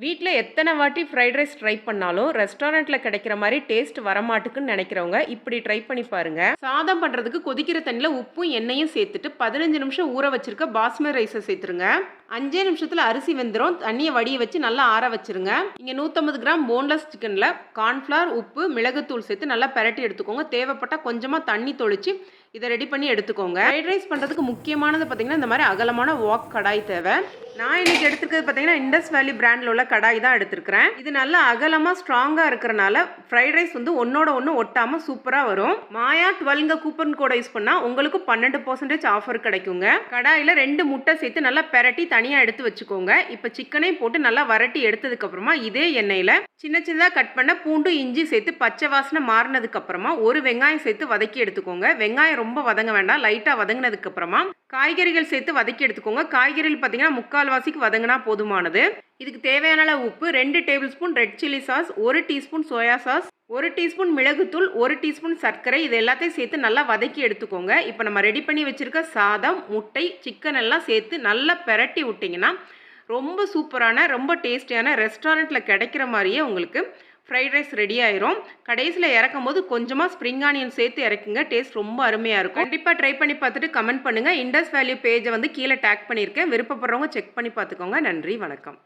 வீட்டில் எத்தனை வாட்டி ஃப்ரைட் ரைஸ் ட்ரை பண்ணாலும் ரெஸ்டாரண்ட்டில் கிடைக்கிற மாதிரி டேஸ்ட் வரமாட்டுக்குன்னு நினைக்கிறவங்க இப்படி ட்ரை பண்ணி பாருங்க. சாதம் பண்ணுறதுக்கு கொதிக்கிற தண்ணியில் உப்பும் எண்ணெயும் சேர்த்துட்டு பதினஞ்சு நிமிஷம் ஊற வச்சிருக்க பாஸ்மதி ரைஸை சேர்த்துருங்க. அஞ்சே நிமிஷத்தில் அரிசி வெந்துடும் தண்ணியை வடிய வச்சு நல்லா ஆற வச்சிருங்க. இங்கே நூற்றம்பது கிராம் போன்லெஸ் சிக்கனில் கார்ன்ஃப்ளவர் உப்பு மிளகுத்தூள் சேர்த்து நல்லா பெரட்டி எடுத்துக்கோங்க. தேவைப்பட்டால் கொஞ்சமாக தண்ணி தொளிச்சு இதை ரெடி பண்ணி எடுத்துக்கோங்க. ஃப்ரைட் ரைஸ் பண்ணுறதுக்கு முக்கியமானது பார்த்திங்கன்னா இந்த மாதிரி அகலமான வாக் கடாய் தேவை. நான் இன்னைக்கு எடுத்துருக்கிறது பார்த்தீங்கன்னா இண்டஸ் வேலி பிராண்டில் உள்ள கடாய் தான் எடுத்துருக்கிறேன். இது நல்லா அகலமாக ஸ்ட்ராங்காக இருக்கிறனால ஃப்ரைட் ரைஸ் வந்து ஒன்னோட ஒன்று ஒட்டாமல் சூப்பராக வரும். மாயா டுவெல்ங்க கூப்பன் கோடை யூஸ் பண்ணால் உங்களுக்கு பன்னெண்டு பர்சன்டேஜ் ஆஃபர் கிடைக்குங்க. கடாயில் ரெண்டு முட்டை சேர்த்து நல்லா பெரட்டி தனியாக எடுத்து வச்சுக்கோங்க. இப்போ சிக்கனையும் போட்டு நல்லா வரட்டி எடுத்ததுக்கப்புறமா இதே எண்ணெயில் சின்ன சின்னதாக கட் பண்ண பூண்டு இஞ்சி சேர்த்து பச்சை வாசனை மாறினதுக்கப்புறமா ஒரு வெங்காயம் சேர்த்து வதக்கி எடுத்துக்கோங்க. வெங்காயம் ரொம்ப வதங்க வேண்டாம் லைட்டாக வதங்கினதுக்கப்புறமா காய்கறிகள் சேர்த்து வதக்கி எடுத்துக்கோங்க. காய்கறிகள் பார்த்தீங்கன்னா முக்கால்வாசிக்கு வதங்கினா போதுமானது. இதுக்கு தேவையான அளவு உப்பு ரெண்டு table spoon red chilli sauce ஒரு டீஸ்பூன் சோயா சாஸ் ஒரு டீஸ்பூன் மிளகுத்தூள் ஒரு டீஸ்பூன் சர்க்கரை இது எல்லாத்தையும் சேர்த்து நல்லா வதக்கி எடுத்துக்கோங்க. இப்போ நம்ம ரெடி பண்ணி வச்சுருக்க சாதம் முட்டை சிக்கன் எல்லாம் சேர்த்து நல்லா பெரட்டி விட்டிங்கன்னா ரொம்ப சூப்பரான ரொம்ப டேஸ்டியான ரெஸ்டாரண்ட்டில் கிடைக்கிற மாதிரியே உங்களுக்கு ஃப்ரைட் ரைஸ் ரெடி ஆயிரும். கடைசியில் இறக்கும் போது கொஞ்சமாக ஸ்ப்ரிங் ஆனியன் சேர்த்து இறக்குங்க. டேஸ்ட் ரொம்ப அருமையாக இருக்கும். கண்டிப்பாக ட்ரை பண்ணி பார்த்துட்டு கமெண்ட் பண்ணுங்கள் இண்டஸ் வேல்யூ பேஜை வந்து கீழே டேக் பண்ணியிருக்கேன். விருப்பப்படுறவங்க செக் பண்ணி பார்த்துக்கோங்க. நன்றி வணக்கம்.